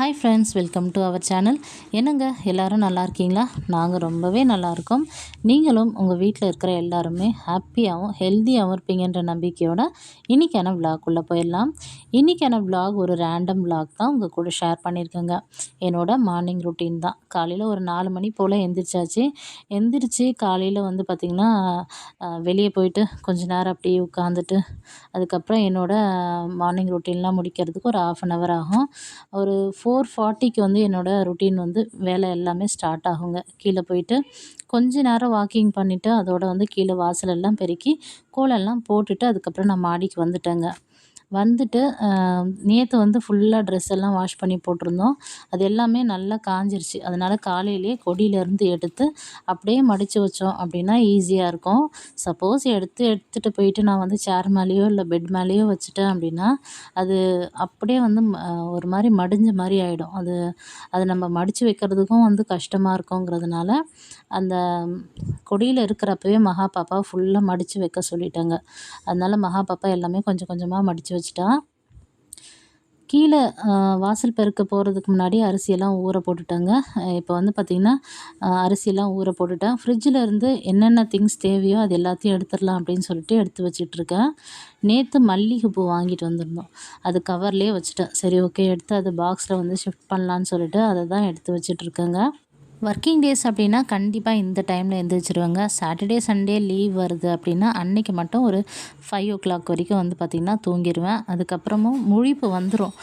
Hi friends welcome to our channel என்னங்க எல்லோரும் நல்லா இருக்கீங்களா? நாங்கள் ரொம்பவே நல்லா இருக்கோம். நீங்களும் உங்கள் வீட்டில் இருக்கிற எல்லாருமே ஹாப்பியாகவும் ஹெல்த்தியாகவும் இருப்பீங்கன்ற நம்பிக்கையோட இன்றைக்கான விலாக்குள்ளே போயிடலாம். இன்றைக்கான விலாக் ஒரு ரேண்டம் விலாக் தான் உங்கள் கூட ஷேர் பண்ணியிருக்கேங்க. என்னோட மார்னிங் ருட்டீன் தான். காலையில் ஒரு நாலு மணி போல் எந்திரிச்சாச்சு. எந்திரிச்சு காலையில் வந்து பார்த்திங்கன்னா வெளியே போயிட்டு கொஞ்ச நேரம் அப்படியே உட்காந்துட்டு அதுக்கப்புறம் என்னோடய மார்னிங் ருட்டீன்லாம் முடிக்கிறதுக்கு ஒரு ஆஃப் அன் ஹவர் ஆகும். ஒரு ஃபோர் ஃபோர் ஃபார்ட்டிக்கு வந்து என்னோடய ருட்டீன் வந்து வேலை எல்லாமே ஸ்டார்ட் ஆகுங்க. கீழே போயிட்டு கொஞ்ச நேரம் வாக்கிங் பண்ணிவிட்டு அதோட வந்து கீழே வாசலெல்லாம் பெருக்கி கோலம்லாம் போட்டுட்டு அதுக்கப்புறம் நான் மாடிக்கு வந்துட்டேங்க. வந்துட்டு நேற்று வந்து ஃபுல்லாக ட்ரெஸ் எல்லாம் வாஷ் பண்ணி போட்டிருந்தோம். அது எல்லாமே நல்லா காஞ்சிருச்சு. அதனால் காலையிலேயே கொடியிலேருந்து எடுத்து அப்படியே மடித்து வச்சோம் அப்படின்னா ஈஸியாக இருக்கும். சப்போஸ் எடுத்து எடுத்துகிட்டு போயிட்டு நான் வந்து சேர் மேலேயோ இல்லை பெட் மேலேயோ வச்சுட்டேன் அப்படின்னா அது அப்படியே வந்து ஒரு மாதிரி மடிஞ்ச மாதிரி ஆகிடும் அது அது நம்ம மடித்து வைக்கிறதுக்கும் வந்து கஷ்டமாக இருக்குங்கிறதுனால அந்த கொடியில் இருக்கிறப்பவே மகா பாப்பா ஃபுல்லாக மடித்து வைக்க சொல்லிட்டாங்க. அதனால் மகா பாப்பா எல்லாமே கொஞ்சம் கொஞ்சமாக மடித்து வச்சுட்டா கீழே வாசல் பெருக்க போகிறதுக்கு முன்னாடி அரிசியெல்லாம் ஊற போட்டுட்டேங்க. இப்போ வந்து பார்த்திங்கன்னா அரிசியெல்லாம் ஊற போட்டுட்டேன் ஃப்ரிட்ஜில் இருந்து என்னென்ன திங்ஸ் தேவையோ அது எல்லாத்தையும் எடுத்துடலாம் அப்படின்னு சொல்லிட்டு எடுத்து வச்சிட்ருக்கேன் நேற்று மல்லிகை பூ வாங்கிட்டு வந்திருந்தோம். அது கவர்லேயே வச்சுட்டேன். சரி ஓகே எடுத்து அது பாக்ஸில் வந்து ஷிஃப்ட் பண்ணலான்னு சொல்லிட்டு அதை தான் எடுத்து வச்சிட்ருக்கேங்க. ஒர்க்கிங் டேஸ் அப்படின்னா கண்டிப்பாக இந்த டைமில் எழுந்திரிச்சிருவாங்க சாட்டர்டே சண்டே லீவ் வருது அப்படின்னா அன்றைக்கி மட்டும் ஒரு ஃபைவ் ஓ கிளாக் வரைக்கும் வந்து பார்த்திங்கன்னா தூங்கிடுவேன் அதுக்கப்புறமும் முழிப்பு வந்துடும்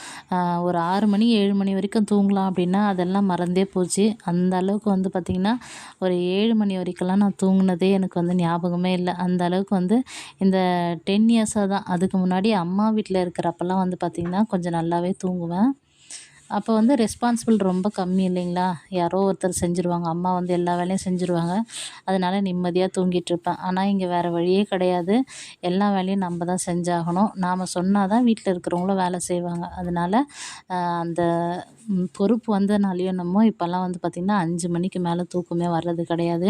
ஒரு ஆறு மணி ஏழு மணி வரைக்கும் தூங்கலாம் அப்படின்னா அதெல்லாம் மறந்தே போச்சு. அந்த அளவுக்கு வந்து பார்த்திங்கன்னா ஒரு ஏழு மணி வரைக்கும்லாம் நான் தூங்கினதே எனக்கு வந்து ஞாபகமே இல்லை. அந்த அளவுக்கு வந்து இந்த டென் இயர்ஸாக தான். அதுக்கு முன்னாடி அம்மா வீட்டில் இருக்கிறப்பெல்லாம் வந்து பார்த்திங்கன்னா கொஞ்சம் நல்லாவே தூங்குவேன். அப்போ வந்து ரெஸ்பான்சிபிள் ரொம்ப கம்மி இல்லைங்களா? யாரோ ஒருத்தர் செஞ்சுருவாங்க. அம்மா வந்து எல்லா வேலையும் செஞ்சுருவாங்க. அதனால் நிம்மதியாக தூங்கிட்டுருப்பேன் ஆனால் இங்கே வேறு வழியே கிடையாது. எல்லா வேலையும் நம்ம தான் செஞ்சாகணும். நாம் சொன்னால் தான் வீட்டில் இருக்கிறவங்களும் வேலை செய்வாங்க. அதனால் அந்த பொறுப்பு வந்தனாலேயோ என்னமோ இப்போல்லாம் வந்து பார்த்திங்கன்னா அஞ்சு மணிக்கு மேலே தூக்கமே வர்றது கிடையாது.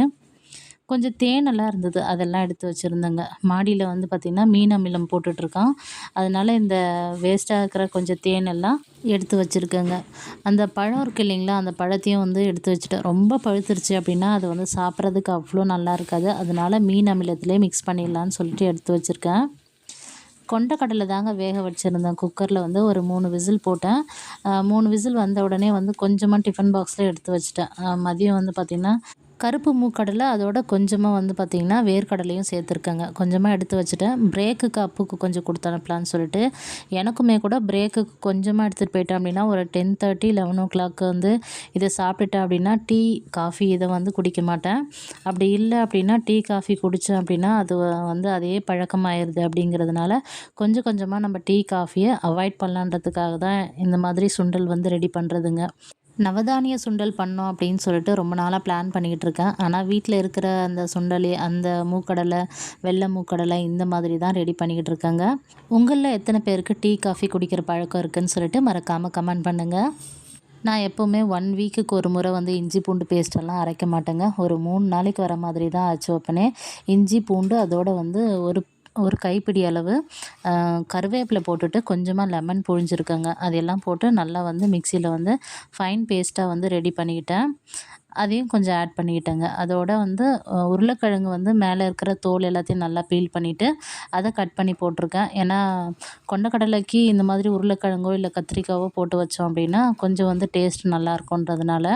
கொஞ்சம் தேனெல்லாம் இருந்தது. அதெல்லாம் எடுத்து வச்சுருந்தேங்க. மாடியில் வந்து பார்த்திங்கன்னா மீன் அமிலம் போட்டுட்ருக்கான். அதனால் இந்த வேஸ்ட்டாக இருக்கிற கொஞ்சம் தேனெல்லாம் எடுத்து வச்சுருக்கேங்க. அந்த பழம் இருக்குது இல்லைங்களா? அந்த பழத்தையும் வந்து எடுத்து வச்சுட்டேன். ரொம்ப பழுத்துருச்சு அப்படின்னா அது வந்து சாப்பிட்றதுக்கு அவ்வளோ நல்லா இருக்காது. அதனால் மீன் அமிலத்திலே மிக்ஸ் பண்ணிடலான்னு சொல்லிட்டு எடுத்து வச்சுருக்கேன். கொண்டக்கடலை தாங்க வேக வச்சுருந்தேன். குக்கரில் வந்து ஒரு மூணு விசில் போட்டேன். மூணு விசில் வந்த உடனே வந்து கொஞ்சமாக டிஃபன் பாக்ஸில் எடுத்து வச்சுட்டேன். மதியம் வந்து பார்த்திங்கன்னா கருப்பு மூக்கடலை அதோட கொஞ்சமாக வந்து பார்த்திங்கன்னா வேர்க்கடலையும் சேர்த்துருக்கேங்க. கொஞ்சமாக எடுத்து வச்சுட்டேன். பிரேக்குக்கு அப்புக்கு கொஞ்சம் கொடுத்து அனுப்பலான்னு சொல்லிட்டு எனக்குமே கூட பிரேக்குக்கு கொஞ்சமாக எடுத்துகிட்டு போயிட்டேன் அப்படின்னா ஒரு ten thirty eleven o'clock வந்து இதை சாப்பிட்டுட்டேன் அப்படின்னா டீ காஃபி இதை வந்து குடிக்க மாட்டேன். அப்படி இல்லை அப்படின்னா டீ காஃபி குடித்தேன் அப்படின்னா அது வந்து அதே பழக்கமாயிருது அப்படிங்கிறதுனால கொஞ்சம் கொஞ்சமாக நம்ம டீ காஃபியை அவாய்ட் பண்ணலான்றதுக்காக தான் இந்த மாதிரி சுண்டல் வந்து ரெடி பண்ணுறதுங்க நவதானிய சுண்டல் பண்ணோம் அப்படின்னு சொல்லிட்டு ரொம்ப நாளாக பிளான் பண்ணிக்கிட்டு இருக்கேன். ஆனால் வீட்டில் இருக்கிற அந்த சுண்டலி அந்த மூக்கடலை வெள்ளை மூக்கடலை இந்த மாதிரி தான் ரெடி பண்ணிக்கிட்டு இருக்காங்க. உங்களில் எத்தனை பேருக்கு டீ காஃபி குடிக்கிற பழக்கம் இருக்குதுன்னு சொல்லிட்டு மறக்காமல் கமெண்ட் பண்ணுங்கள் நான் எப்போவுமே ஒன் வீக்குக்கு ஒரு முறை வந்து இஞ்சி பூண்டு பேஸ்ட்டெல்லாம் அரைக்க மாட்டேங்க. ஒரு மூணு நாளைக்கு வர மாதிரி தான் ஆச்சு வைப்பனே இஞ்சி பூண்டு அதோடு வந்து ஒரு ஒரு கைப்பிடி அளவு கருவேப்பிலை போட்டுட்டு கொஞ்சமாக லெமன் புழிஞ்சிருக்கேங்க. அதையெல்லாம் போட்டு நல்லா வந்து மிக்சியில் வந்து ஃபைன் பேஸ்ட்டாக வந்து ரெடி பண்ணிக்கிட்டேன். அதையும் கொஞ்சம் ஆட் பண்ணிக்கிட்டேங்க. அதோட வந்து உருளைக்கிழங்கு வந்து மேலே இருக்கிற தோல் எல்லாத்தையும் நல்லா பீல் பண்ணிவிட்டு அதை கட் பண்ணி போட்டிருக்கேன். ஏன்னா கொண்டக்கடலைக்கு இந்த மாதிரி உருளைக்கிழங்கோ இல்லை கத்திரிக்காவோ போட்டு வச்சோம் அப்படின்னா கொஞ்சம் வந்து டேஸ்ட் நல்லாயிருக்குன்றதுனால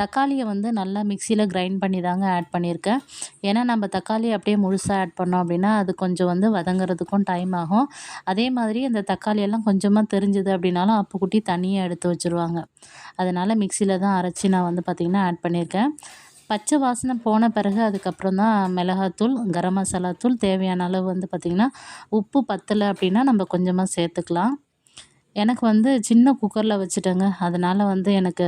தக்காளியை வந்து நல்லா மிக்சியில் கிரைண்ட் பண்ணி தாங்க ஆட் பண்ணியிருக்கேன். ஏன்னா நம்ம தக்காளி அப்படியே முழுசாக ஆட் பண்ணோம் அப்படின்னா அது கொஞ்சம் வந்து வதங்குறதுக்கும் டைம் ஆகும். அதே மாதிரி அந்த தக்காளியெல்லாம் கொஞ்சமாக தெரிஞ்சுது அப்படின்னாலும் அப்போ குட்டி தனியாக எடுத்து வச்சுருவாங்க. அதனால் மிக்சியில் தான் அரைச்சி நான் வந்து பார்த்திங்கன்னா ஆட் பண்ணியிருக்கேன். பச்சை வாசனை போன பிறகு அதுக்கப்புறம் தான் மிளகாத்தூள் கரம் மசாலா தூள் தேவையான அளவு வந்து பார்த்திங்கன்னா உப்பு பத்தலை அப்படின்னா நம்ம கொஞ்சமாக சேர்த்துக்கலாம். எனக்கு வந்து சின்ன குக்கரில் வச்சுட்டேங்க. அதனால் வந்து எனக்கு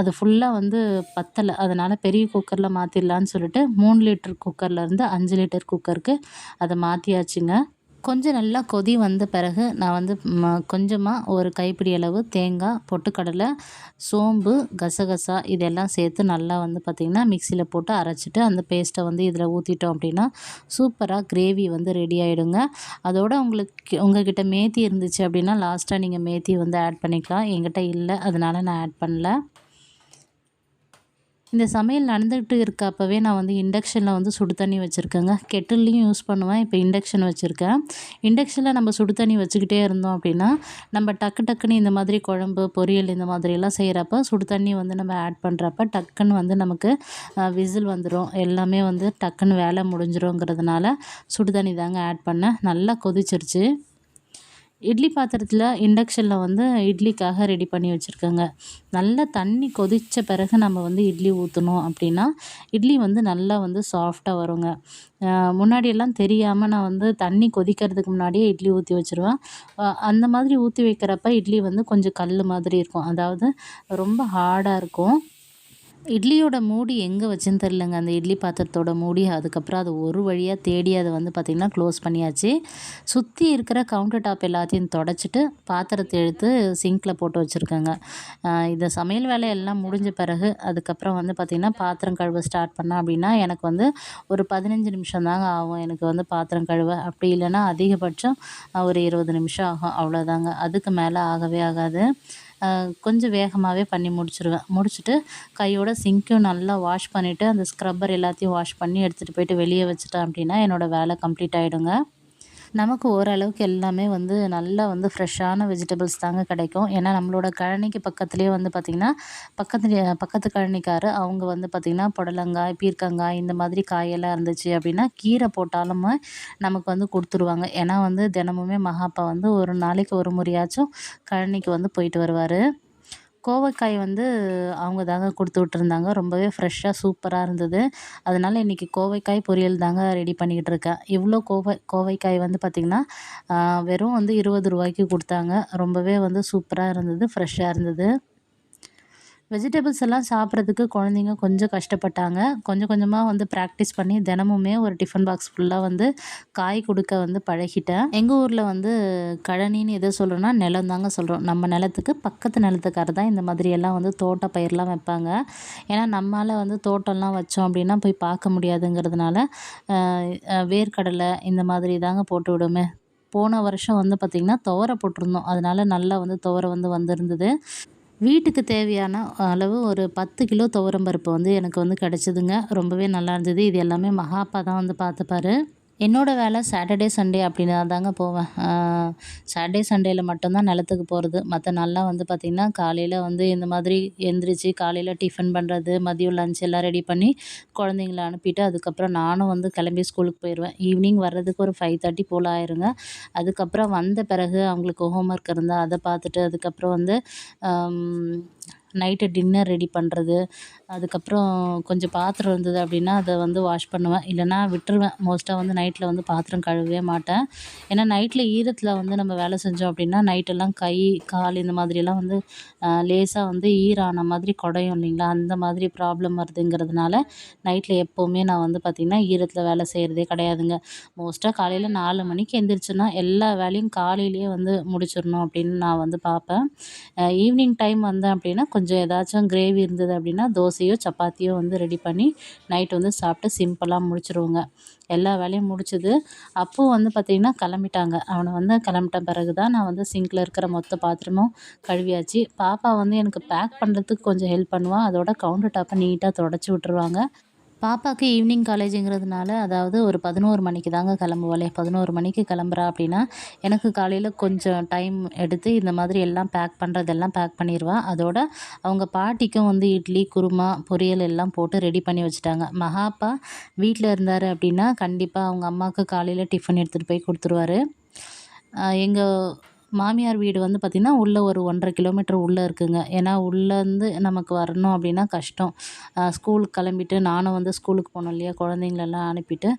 அது ஃபுல்லாக வந்து பத்தலை. அதனால் பெரிய குக்கரில் மாற்றிடலான்னு சொல்லிட்டு மூணு லிட்டர் குக்கர்லேருந்து அஞ்சு லிட்டர் குக்கருக்கு அதை மாற்றியாச்சுங்க கொஞ்சம் நல்லா கொதி வந்த பிறகு நான் வந்து கொஞ்சமாக ஒரு கைப்பிடி அளவு தேங்காய் பொட்டுக்கடலை சோம்பு கசகசா இதெல்லாம் சேர்த்து நல்லா வந்து பார்த்திங்கன்னா மிக்சியில் போட்டு அரைச்சிட்டு அந்த பேஸ்ட்டை வந்து இதில் ஊற்றிட்டோம் அப்படின்னா சூப்பராக கிரேவி வந்து ரெடி ஆகிடுங்க அதோடு உங்களுக்கு உங்கள்கிட்ட மேத்தி இருந்துச்சு அப்படின்னா லாஸ்ட்டாக நீங்கள் மேத்தி வந்து ஆட் பண்ணிக்கலாம். என்கிட்ட இல்லை அதனால் நான் ஆட் பண்ணல. இந்த சமையல் நடந்துகிட்டு இருக்கப்பவே நான் வந்து இண்டக்ஷனில் வந்து சுடு தண்ணி வச்சுருக்கேங்க. கெட்டில்லையும் யூஸ் பண்ணுவேன். இப்போ இண்டக்ஷன் வச்சுருக்கேன். இண்டக்ஷனில் நம்ம சுடு தண்ணி வச்சுக்கிட்டே இருந்தோம் அப்படின்னா நம்ம டக்கு டக்குன்னு இந்த மாதிரி குழம்பு பொரியல் இந்த மாதிரியெல்லாம் செய்கிறப்ப சுடு தண்ணி வந்து நம்ம ஆட் பண்ணுறப்ப டக்குன்னு வந்து நமக்கு விசில் வந்துடும் எல்லாமே வந்து டக்குன்னு வேலை முடிஞ்சிருங்கிறதுனால சுடு தண்ணி தாங்க ஆட் பண்ணேன். நல்லா கொதிச்சிருச்சு. இட்லி பாத்திரத்தில் இண்டக்ஷனில் வந்து இட்லிக்காக ரெடி பண்ணி வச்சுருக்கேங்க. நல்லா தண்ணி கொதித்த பிறகு நம்ம வந்து இட்லி ஊற்றணும் அப்படின்னா இட்லி வந்து நல்லா வந்து சாஃப்டாக வருங்க. முன்னாடியெல்லாம் தெரியாமல் நான் வந்து தண்ணி கொதிக்கிறதுக்கு முன்னாடியே இட்லி ஊற்றி வச்சுருவேன். அந்த மாதிரி ஊற்றி வைக்கிறப்ப இட்லி வந்து கொஞ்சம் கல் மாதிரி இருக்கும். அதாவது ரொம்ப ஹார்டாக இருக்கும். இட்லியோட மூடி எங்கே வச்சுன்னு தெரிலங்க அந்த இட்லி பாத்திரத்தோட மூடி அதுக்கப்புறம் அது ஒரு வழியாக தேடி அதை வந்து பார்த்திங்கன்னா க்ளோஸ் பண்ணியாச்சு. சுற்றி இருக்கிற கவுண்டர் டாப் எல்லாத்தையும் தொடச்சிட்டு பாத்திரத்தை எடுத்து சிங்கில் போட்டு வச்சுருக்கேங்க. இந்த சமையல் வேலை எல்லாம் முடிஞ்ச பிறகு அதுக்கப்புறம் வந்து பார்த்திங்கன்னா பாத்திரம் கழுவ ஸ்டார்ட் பண்ணேன் அப்படின்னா எனக்கு வந்து ஒரு பதினஞ்சு நிமிஷம் தாங்க ஆகும் எனக்கு வந்து பாத்திரம் கழுவ. அப்படி இல்லைன்னா அதிகபட்சம் ஒரு இருபது நிமிஷம் ஆகும். அவ்வளோதாங்க அதுக்கு மேலே ஆகவே ஆகாது. கொஞ்சம் வேகமாகவே பண்ணி முடிச்சிடுவேன் முடிச்சுட்டு கையோட சிங்க்கும் நல்லா வாஷ் பண்ணிவிட்டு அந்த ஸ்க்ரப்பர் எல்லாத்தையும் வாஷ் பண்ணி எடுத்துகிட்டு போயிட்டு வெளியே வச்சுட்டேன் அப்படின்னா என்னோடய வேலை கம்ப்ளீட் ஆகிடுங்க நமக்கு ஓரளவுக்கு எல்லாமே வந்து நல்லா வந்து ஃப்ரெஷ்ஷான வெஜிடபிள்ஸ் தாங்க கிடைக்கும். ஏன்னா நம்மளோட கழனிக்கு பக்கத்துலேயே வந்து பார்த்திங்கன்னா பக்கத்து பக்கத்து கழனிக்காரு அவங்க வந்து பார்த்திங்கன்னா புடலங்காய் பீர்க்கங்காய் இந்த மாதிரி காயெல்லாம் இருந்துச்சு அப்படின்னா கீரை போட்டாலும் நமக்கு வந்து கொடுத்துருவாங்க. ஏன்னா வந்து தினமுமே மகாப்பா வந்து ஒரு நாளைக்கு ஒரு முறையாச்சும் கழனிக்கு வந்து போயிட்டு வருவார். கோவைக்காய் வந்து அவங்க தாங்க கொடுத்து விட்ருந்தாங்க ரொம்பவே ஃப்ரெஷ்ஷாக சூப்பராக இருந்தது. அதனால் இன்றைக்கி கோவைக்காய் பொரியல் தாங்க ரெடி பண்ணிக்கிட்டு இருக்கேன். இவ்வளோ கோவை கோவைக்காய் வந்து பார்த்திங்கன்னா வெறும் வந்து இருபது ரூபாய்க்கு கொடுத்தாங்க. ரொம்பவே வந்து சூப்பராக இருந்தது ஃப்ரெஷ்ஷாக இருந்தது. வெஜிடபிள்ஸ் எல்லாம் சாப்பிட்றதுக்கு குழந்தைங்க கொஞ்சம் கஷ்டப்பட்டாங்க. கொஞ்சம் கொஞ்சமாக வந்து ப்ராக்டிஸ் பண்ணி தினமுமே ஒரு டிஃபன் பாக்ஸ் ஃபுல்லாக வந்து காய் கொடுக்க வந்து பழகிட்டேன். எங்கள் ஊரில் வந்து கழனின்னு எதை சொல்கிறோன்னா நிலம் தாங்க சொல்கிறோம் நம்ம நிலத்துக்கு பக்கத்து நிலத்துக்கார தான் இந்த மாதிரியெல்லாம் வந்து தோட்ட பயிரெலாம் வைப்பாங்க. ஏன்னா நம்மளால் வந்து தோட்டம்லாம் வச்சோம் அப்படின்னா போய் பார்க்க முடியாதுங்கிறதுனால வேர்க்கடலை இந்த மாதிரி தாங்க போட்டு விடுமே. போன வருஷம் வந்து பார்த்திங்கன்னா துவரை போட்டிருந்தோம். அதனால் நல்லா வந்து துவரை வந்து வந்திருந்தது. வீட்டுக்கு தேவையான அளவு ஒரு பத்து கிலோ துவரம்பருப்பு வந்து எனக்கு வந்து கிடச்சிதுங்க. ரொம்பவே நல்லா இருந்தது. இது எல்லாமே மகாப்பா தான் வந்து பார்த்துப்பாரு. என்னோடய வேலை சாட்டர்டே சண்டே அப்படின்னா தாங்க போவேன். சாட்டர்டே சண்டேயில் மட்டும்தான் நிலத்துக்கு போகிறது மற்ற நாளெலாம் வந்து பார்த்திங்கன்னா காலையில் வந்து இந்த மாதிரி எந்திரிச்சு காலையில் டிஃபன் பண்ணுறது மதியம் லஞ்ச் எல்லாம் ரெடி பண்ணி குழந்தைங்கள அனுப்பிட்டு அதுக்கப்புறம் நானும் வந்து கிளம்பி ஸ்கூலுக்கு போயிடுவேன் ஈவினிங் வர்றதுக்கு ஒரு ஃபைவ் தேர்ட்டி போல் ஆயிருங்க. அதுக்கப்புறம் வந்த பிறகு அவங்களுக்கு ஹோம் ஒர்க் இருந்தால் அதை பார்த்துட்டு அதுக்கப்புறம் வந்து நைட்டு டின்னர் ரெடி பண்ணுறது அதுக்கப்புறம் கொஞ்சம் பாத்திரம் இருந்தது அப்படின்னா அதை வந்து வாஷ் பண்ணுவேன். இல்லைனா விட்டுருவேன். மோஸ்ட்டாக வந்து நைட்டில் வந்து பாத்திரம் கழுவவே மாட்டேன். ஏன்னா நைட்டில் ஈரத்தில் வந்து நம்ம வேலை செஞ்சோம் அப்படின்னா நைட்டெல்லாம் கை கால் இந்த மாதிரியெல்லாம் வந்து லேசாக வந்து ஈரான மாதிரி குடையும் இல்லைங்களா? அந்த மாதிரி ப்ராப்ளம் வருதுங்கிறதுனால நைட்டில் எப்போவுமே நான் வந்து பார்த்திங்கன்னா ஈரத்தில் வேலை செய்கிறதே கிடையாதுங்க. மோஸ்ட்டாக காலையில் நாலு மணிக்கு எந்திரிச்சுன்னா எல்லா வேலையும் காலையிலேயே வந்து முடிச்சிடணும் அப்படின்னு நான் வந்து பார்ப்பேன் ஈவினிங் டைம் வந்தேன் அப்படின்னா கொஞ்சம் ஏதாச்சும் கிரேவி இருந்தது அப்படின்னா தோசை தோசையோ சப்பாத்தியோ வந்து ரெடி பண்ணி நைட் வந்து சாப்பிட்டு சிம்பிளாக முடிச்சிடுவோங்க எல்லா வேலையும் முடிச்சது. அப்போ வந்து பார்த்திங்கன்னா கிளம்பிட்டாங்க. அவனை வந்து கிளம்பிட்ட பிறகு தான் நான் வந்து சிங்கில் இருக்கிற மொத்த பாத்திரமும் கழுவியாச்சு. பாப்பா வந்து எனக்கு பேக் பண்ணுறதுக்கு கொஞ்சம் ஹெல்ப் பண்ணுவாள் அதோட கவுண்டர் டாப்பை நீட்டாக தொடச்சி விட்டுருவாங்க. பாப்பாவுக்கு ஈவினிங் காலேஜுங்கிறதுனால அதாவது ஒரு பதினோரு மணிக்கு தாங்க கிளம்புவாளே. பதினோரு மணிக்கு கிளம்புறா அப்படின்னா எனக்கு காலையில் கொஞ்சம் டைம் எடுத்து இந்த மாதிரி எல்லாம் பேக் பண்ணுறதெல்லாம் பேக் பண்ணிடுவா அதோட அவங்க பாட்டிக்கும் வந்து இட்லி குருமா பொரியல் எல்லாம் போட்டு ரெடி பண்ணி வச்சுட்டாங்க. மகாப்பா வீட்டில் இருந்தார் அப்படின்னா கண்டிப்பாக அவங்க அம்மாவுக்கு காலையில் டிஃபன் எடுத்துகிட்டு போய் கொடுத்துருவாரு. எங்கள் மாமியார் வீடு வந்து பார்த்திங்கன்னா உள்ளே ஒரு ஒன்றரை கிலோமீட்டர் உள்ளே இருக்குதுங்க ஏன்னா உள்ளேருந்து நமக்கு வரணும் அப்படின்னா கஷ்டம். ஸ்கூலுக்கு கிளம்பிட்டு நானும் வந்து ஸ்கூலுக்கு போனோம் இல்லையா? குழந்தைங்களெல்லாம் அனுப்பிட்டு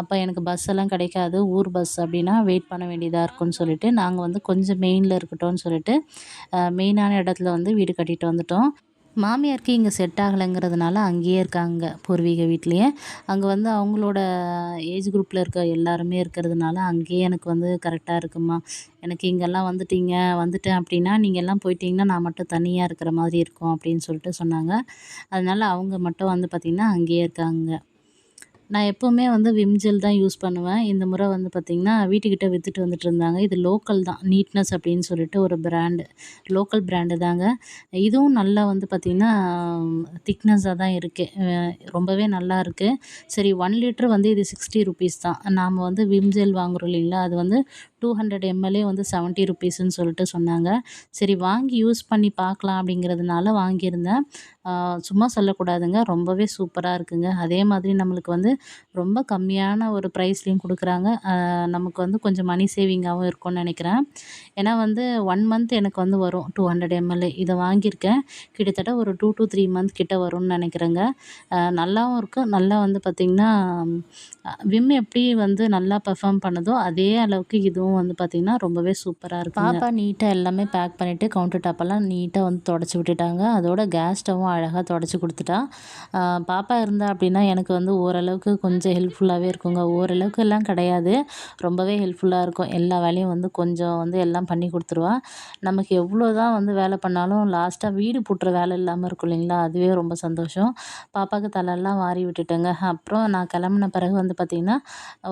அப்போ எனக்கு பஸ் எல்லாம் கிடைக்காது. ஊர் பஸ் அப்படின்னா வெயிட் பண்ண வேண்டியதாக இருக்கும்னு சொல்லிட்டு நாங்கள் வந்து கொஞ்சம் மெயினில் இருக்கட்டும்னு சொல்லிட்டு மெயினான இடத்துல வந்து வீடு கட்டிட்டு வந்துட்டோம். மாமியாருக்கு இங்கே செட் ஆகலைங்கிறதுனால அங்கேயே இருக்காங்க பூர்வீக வீட்லேயே. அங்கே வந்து அவங்களோட ஏஜ் குரூப்பில் இருக்க எல்லாருமே இருக்கிறதுனால அங்கேயே எனக்கு வந்து கரெக்டாக இருக்குமா. எனக்கு இங்கெல்லாம் வந்துட்டீங்க வந்துட்டேன் அப்படின்னா நீங்கள் எல்லாம் போயிட்டீங்கன்னா நான் மட்டும் தனியாக இருக்கிற மாதிரி இருக்கும் அப்படின்னு சொல்லிட்டு சொன்னாங்க. அதனால் அவங்க மட்டும் வந்து பார்த்திங்கன்னா அங்கேயே இருக்காங்க. நான் எப்போவுமே வந்து விம் ஜெல் தான் யூஸ் பண்ணுவேன். இந்த முறை வந்து பார்த்திங்கன்னா வீட்டுக்கிட்ட விற்றுட்டு வந்துட்டு இருந்தாங்க. இது லோக்கல் தான். நீட்னஸ் அப்படின்னு சொல்லிட்டு ஒரு பிராண்டு லோக்கல் பிராண்டு தாங்க. இதுவும் நல்லா வந்து பார்த்திங்கன்னா திக்னஸாக தான் இருக்குது ரொம்பவே நல்லா இருக்குது சரி ஒன் லிட்டர் வந்து இது சிக்ஸ்டி ருபீஸ் தான். நாம் வந்து விம் ஜெல் வாங்குகிறோம் இல்லைங்களா? அது வந்து டூ ஹண்ட்ரட் எம்எல்ஏ வந்து செவன்ட்டி ருபீஸ்ன்னு சொல்லிட்டு சொன்னாங்க. சரி வாங்கி யூஸ் பண்ணி பார்க்கலாம் அப்படிங்கிறதுனால வாங்கியிருந்தேன். சும்மா சொல்லக்கூடாதுங்க. ரொம்பவே சூப்பராக இருக்குங்க. அதே மாதிரி நம்மளுக்கு வந்து ரொம்ப கம்மியான ஒரு ப்ரைஸ்லேயும் கொடுக்குறாங்க. நமக்கு வந்து கொஞ்சம் மணி சேவிங்காகவும் இருக்கும்னு நினைக்கிறேன். ஏன்னா வந்து ஒன் மந்த் எனக்கு வந்து வரும் டூ ஹண்ட்ரட் எம்எல்ஏ இதை வாங்கியிருக்கேன். கிட்டத்தட்ட ஒரு டூ டு த்ரீ மந்த் கிட்ட வரும்னு நினைக்கிறேங்க. நல்லாவும் இருக்குது நல்லா வந்து பார்த்திங்கன்னா விம் எப்படி வந்து நல்லா பெர்ஃபார்ம் பண்ணுதோ அதே அளவுக்கு இதுவும் வந்து பார்த்திங்கன்னா ரொம்பவே சூப்பராக இருக்கும் பாப்பா நீட்டாக எல்லாமே பேக் பண்ணிவிட்டு கவுண்டர் டாப்பெல்லாம் நீட்டாக வந்து தொடச்சி விட்டுட்டாங்க. அதோட கேஸ் ஸ்டவ்வும் அழகாக தொடச்சி கொடுத்துட்டா. பாப்பா இருந்தா அப்படின்னா எனக்கு வந்து ஓரளவுக்கு கொஞ்சம் ஹெல்ப்ஃபுல்லாகவே இருக்குங்க. ஓரளவுக்கு எல்லாம் கிடையாது. ரொம்பவே ஹெல்ப்ஃபுல்லாக இருக்கும். எல்லா வேலையும் வந்து கொஞ்சம் வந்து எல்லாம் பண்ணி கொடுத்துருவா. நமக்கு எவ்வளோ தான் வந்து வேலை பண்ணாலும் லாஸ்ட்டாக வீடு போட்டுற வேலை இல்லாமல் இருக்கும் இல்லைங்களா? அதுவே ரொம்ப சந்தோஷம். பாப்பாவுக்கு தலையெல்லாம் வாரி விட்டுட்டேங்க. அப்புறம் நான் கிளம்புன பிறகு வந்து பார்த்திங்கன்னா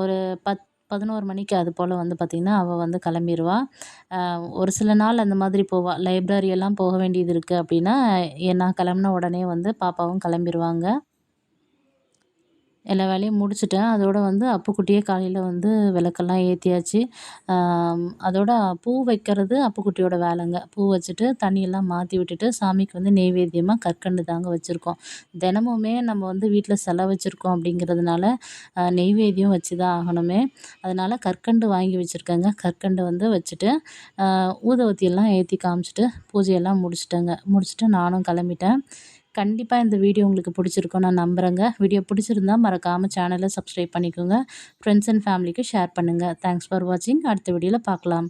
ஒரு பத்து பதினோரு மணிக்கு அது போல் வந்து பார்த்திங்கன்னா அவள் வந்து கிளம்பிடுவா ஒரு சில நாள் அந்த மாதிரி போவாள் லைப்ரரியெல்லாம் போக வேண்டியது இருக்குது அப்படின்னா நான் கிளம்புன உடனே வந்து பாப்பாவும் கிளம்பிடுவாங்க எல்லா வேலையும் முடிச்சுட்டேன். அதோடு வந்து அப்புக்குட்டியே காலையில் வந்து விளக்கெல்லாம் ஏற்றியாச்சு அதோட பூ வைக்கிறது அப்புக்குட்டியோட வேலைங்க. பூ வச்சுட்டு தண்ணியெல்லாம் மாற்றி விட்டுட்டு சாமிக்கு வந்து நெய்வேத்தியமாக கற்கண்டு தாங்க வச்சுருக்கோம். தினமுமே நம்ம வந்து வீட்டில் செலை வச்சுருக்கோம் அப்படிங்கிறதுனால நெய்வேத்தியம் வச்சு தான் ஆகணுமே. அதனால் கற்கண்டு வாங்கி வச்சுருக்கேங்க. கற்கண்டு வந்து வச்சுட்டு ஊதவத்தியெல்லாம் ஏற்றி காமிச்சிட்டு பூஜையெல்லாம் முடிச்சிட்டேங்க. முடிச்சுட்டு நானும் கிளம்பிட்டேன். கண்டிப்பாக இந்த வீடியோ உங்களுக்கு பிடிச்சிருக்கும் நான் நம்புகிறேங்க வீடியோ பிடிச்சிருந்தா மறக்காமல் சேனலை சப்ஸ்கிரைப் பண்ணிக்கோங்க. ஃப்ரெண்ட்ஸ் அண்ட் ஃபேமிலிக்கு ஷேர் பண்ணுங்கள் தேங்க்ஸ் ஃபார் வாட்சிங் அடுத்த வீடியோவில் பார்க்கலாம்.